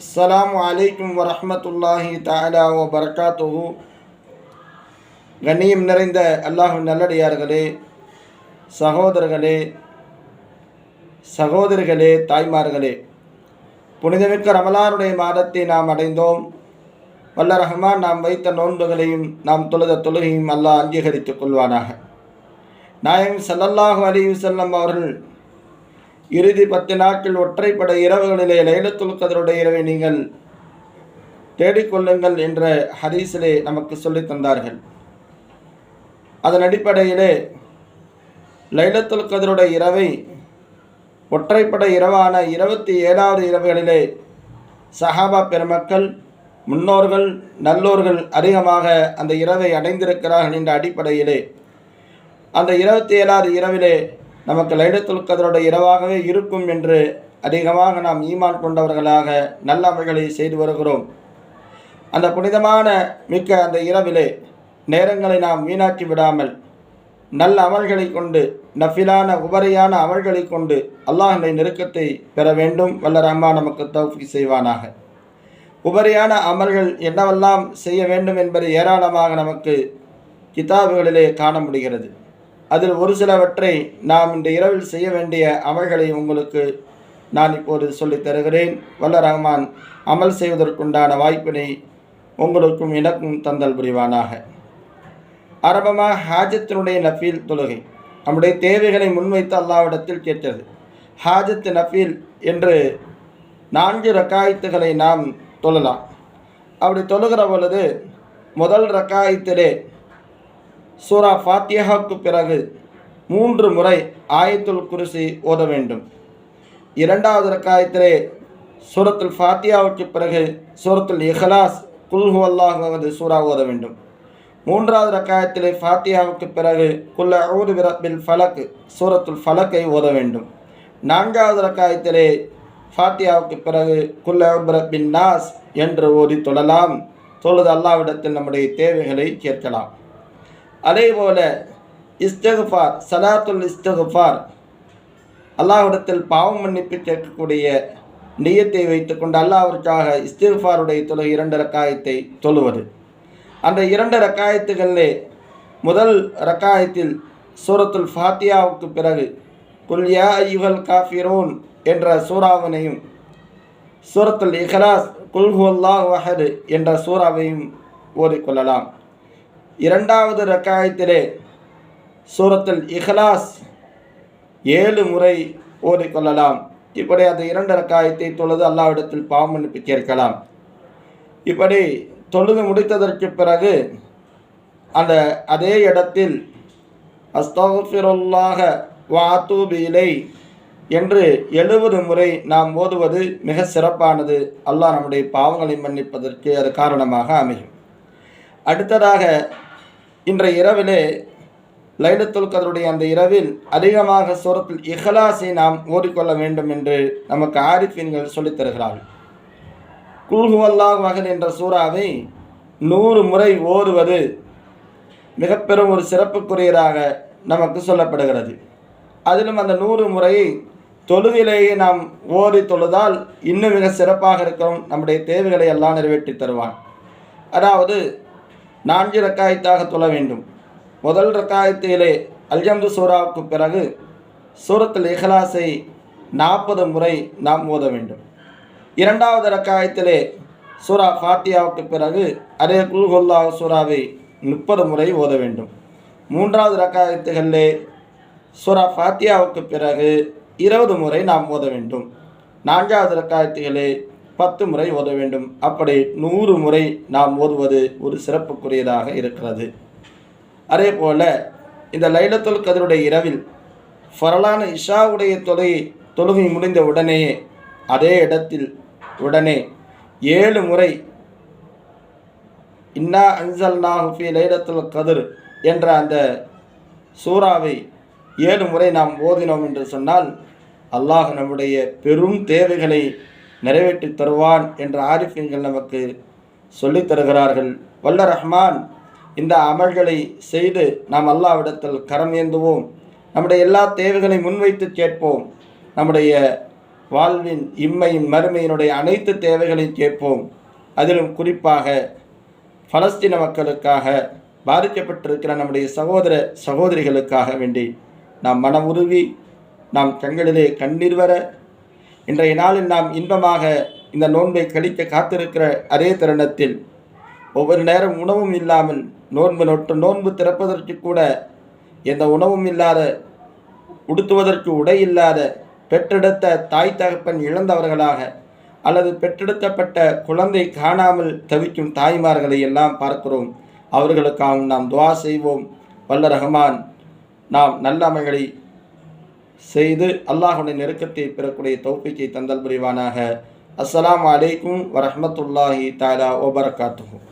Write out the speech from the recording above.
அஸ்ஸலாமு அலைக்கும் வரஹ்மத்துல்லாஹி தஆலா வ பரகாத்துஹு கண்ணியம் நிறைந்த அல்லாஹ் நல்லடியார்களே சகோதரர்களே சகோதரிகளே தாய்மார்களே. புனிதமிக்க ரமலானுடைய மாதத்தை நாம் அடைந்தோம். வல்ல ரஹ்மான் நாம் வைத்த நோன்புகளையும் நாம் தொழுத தொழுகையும் அல்லாஹ் அங்கீகரித்துக் கொள்வானாக. நாயம் சல்லல்லாஹு அலைஹி வஸல்லம் அவர்கள் இறுதி பத்து நாட்கள் ஒற்றைப்பட இரவுகளிலே லைலத்துல் கதருடைய இரவை நீங்கள் தேடிக்கொள்ளுங்கள் என்ற ஹதீஸிலே நமக்கு சொல்லி தந்தார்கள். அதன் அடிப்படையிலே லைலத்துல் கதருடைய இரவை ஒற்றைப்பட இரவான இருபத்தி ஏழாவது இரவுகளிலே சஹாபா பெருமக்கள் முன்னோர்கள் நல்லோர்கள் அதிகமாக அந்த இரவை அடைந்திருக்கிறார்கள் என்ற அடிப்படையிலே. அந்த இருபத்தி ஏழாவது இரவிலே நமக்கு லைலத்துல் கதருடைய இரவாகவே இருக்கும் என்று அதிகமாக நாம் ஈமான் கொண்டவர்களாக நல்ல அமல்களை செய்து வருகிறோம். அந்த புனிதமான மிக்க அந்த இரவிலே நேரங்களை நாம் வீணாக்கி விடாமல் நல்ல அமல்களை கொண்டு நஃபிலான உபரியான அமல்களை கொண்டு அல்லாஹின் நெருக்கத்தை பெற வேண்டும். வல்ல ரஹ்மா நமக்கு தௌஃபி செய்வானாக. உபரியான அமல்கள் என்னவெல்லாம் செய்ய வேண்டும் என்பது ஏராளமாக நமக்கு கிதாபுகளிலே காண முடிகிறது. அதில் ஒரு சிலவற்றை நாம் இந்த இரவில் செய்ய வேண்டிய அமல்களை உங்களுக்கு நான் இப்போது சொல்லித் தருகிறேன். வல்ல ரஹ்மான் அமல் செய்வதற்குண்டான வாய்ப்பினை உங்களுக்கும் எனக்கும் தந்தல் புரிவானாக. ஆரம்பமாக ஹாஜத்தினுடைய நஃபீல் தொழுகை. நம்முடைய தேவைகளை முன்வைத்து அல்லாவிடத்தில் கேட்டது. ஹாஜத்து நஃபீல் என்று நான்கு ரக்காயத்துகளை நாம் தொழலாம். அப்படி தொழுகிற பொழுது முதல் ரக்காயத்திலே சூரா ஃபாத்தியாவுக்கு பிறகு மூன்று முறை ஆயத்துல் குருசி ஓத வேண்டும். இரண்டாவது ரக்காயத்திலே சூரத்துல் ஃபாத்தியாவுக்கு பிறகு சூரத்துல் இஹலாஸ் குல்ஹு அல்லாஹுவது சூரா ஓத வேண்டும். மூன்றாவது ரக்காயத்திலே ஃபாத்தியாவுக்கு பிறகு குல்ல ஊது விரப்பில் ஃபலக் சூரத்துல் ஃபலக்கை ஓத வேண்டும். நான்காவது ரக்காயத்திலே ஃபாத்தியாவுக்கு பிறகு குல்ல பின் நாஸ் என்று ஓதி தொழலாம். தொழுது அல்லாவிடத்தில் நம்முடைய தேவைகளை கேட்கலாம். அதே போல இஸ்தகுஃபார் சலாத்துல் இஸ்தகுஃபார். அல்லாஹிடத்தில் பாவம் மன்னிப்பு கேட்கக்கூடிய நியத்தை வைத்துக்கொண்டு அல்லாஹ்விற்காக இஸ்திஃபாருடைய தொழு இரண்டு ரக்காயத்தை தொழுவது. அந்த இரண்டு ரக்காயத்துகளிலே முதல் ரக்காயத்தில் சூரத்துல் ஃபாத்தியாவுக்கு பிறகு குல்யா யுகல் காஃபிரோன் என்ற சூறாவினையும் சூரத்துல் இஹலாஸ் குல்ஹுல்லாஹ் வஹது என்ற சூறாவையும் ஓதிக்கொள்ளலாம். இரண்டாவது ரக்காயத்திலே சூரத்தில் இஹ்லாஸ் ஏழு முறை ஓதிக்கொள்ளலாம் இப்படி அந்த இரண்டு ரக்காயத்தை தொழுது அல்லாவிடத்தில் பாவமன்னிப்பு கேட்கலாம். இப்படி தொழுது முடித்ததற்கு பிறகு அந்த அதே இடத்தில் அஸ்தகுல்லாக வாத்தூபிலை என்று எழுபது முறை நாம் ஓதுவது மிக சிறப்பானது. அல்லாஹ் நம்முடைய பாவங்களை மன்னிப்பதற்கு அது காரணமாக அமையும். அடுத்ததாக இன்றைய இரவிலே லைலத்துல் கதருடைய அந்த இரவில் அதிகமாக சூரத்தில் இஹலாசை நாம் ஓடிக்கொள்ள வேண்டும் என்று நமக்கு ஆரிஃபின்கள் சொல்லித் தருகிறார்கள். குல்ஹுவல்லாஹ் மகன் என்ற சூறாவை நூறு முறை ஓதுவது மிக பெரும் ஒரு சிறப்புக்குரியதாக நமக்கு சொல்லப்படுகிறது. அதிலும் அந்த நூறு முறையை தொழுவிலேயே நாம் ஓதி தொழுதால் இன்னும் மிக சிறப்பாக இருக்கும். நம்முடைய தேவைகளை எல்லாம் நிறைவேற்றி தருவான். அதாவது நான்கு ரக்காயத்தாக தொழ வேண்டும். முதல் ரக்காயத்திலே அல்ஜம்து சூராவுக்கு பிறகு சூரத்தில் இஹலாசை நாற்பது முறை நாம் ஓத வேண்டும். இரண்டாவது ரக்காயத்திலே சூரா ஃபாத்தியாவுக்கு பிறகு அதே குல்ஹுல்லா சூராவை முப்பது முறை ஓத வேண்டும். மூன்றாவது ரக்காயத்துகளிலே சூரா ஃபாத்தியாவுக்கு பிறகு இருபது முறை நாம் ஓத வேண்டும். நான்காவது ரக்காயத்துகளே பத்து முறை ஓத வேண்டும். அப்படி நூறு முறை நாம் ஓதுவது ஒரு சிறப்புக்குரியதாக இருக்கிறது. அதே போல் இந்த லைலத்துல் கதருடைய இரவில் ஃபரலான இஷாவுடைய தொலை தொழுகை முடிந்த உடனேயே அதே இடத்தில் உடனே ஏழு முறை இன்னா அஞ்சல் நாஹுஃபி லைலத்துல் கதிர் என்ற அந்த சூறாவை ஏழு முறை நாம் ஓதினோம் என்று சொன்னால் அல்லாஹ் நம்முடைய பெரும் தேவைகளை நிறைவேற்றி தருவான் என்ற ஆரிஃபியங்கள் நமக்கு சொல்லித் தருகிறார்கள். வல்ல ரஹ்மான் இந்த அமல்களை செய்து நாம் அல்லாவிடத்தில் கரம் ஏந்துவோம். நம்முடைய எல்லா தேவைகளை முன்வைத்து கேட்போம் நம்முடைய வாழ்வின் இம்மையின் மறுமையினுடைய அனைத்து தேவைகளையும் கேட்போம். அதிலும் குறிப்பாக பலஸ்தீன மக்களுக்காக பாதிக்கப்பட்டிருக்கிற நம்முடைய சகோதர சகோதரிகளுக்காக வேண்டி நாம் மனம் உருவி நாம் கண்களிலே கண்ணீர் வர இன்றைய நாளில் நாம் இன்பமாக இந்த நோன்பை கழிக்க காத்திருக்கிற அதே தருணத்தில் ஒவ்வொரு நேரம் உணவும் இல்லாமல் நோன்பு நொட்டு நோன்பு திறப்பதற்கு கூட எந்த உணவும் இல்லாத உடுத்துவதற்கு உடை இல்லாத பெற்றெடுத்த தாய் தகப்பன் இழந்தவர்களாக அல்லது பெற்றெடுக்கப்பட்ட குழந்தை காணாமல் தவிக்கும் தாய்மார்களை எல்லாம் பார்க்கிறோம். அவர்களுக்காகவும் நாம் துவா செய்வோம். வல்ல ரஹ்மான் நாம் நல்ல அமைகளை செய்து அல்லாஹுடைய நெருக்கத்தை பெறக்கூடிய தௌப்பிக்கை தந்தல் புரிவானாக. அஸ்லாம் வலைக்கும் வரமத்துல்லாஹி தாலா ஒபர்காத்துகும்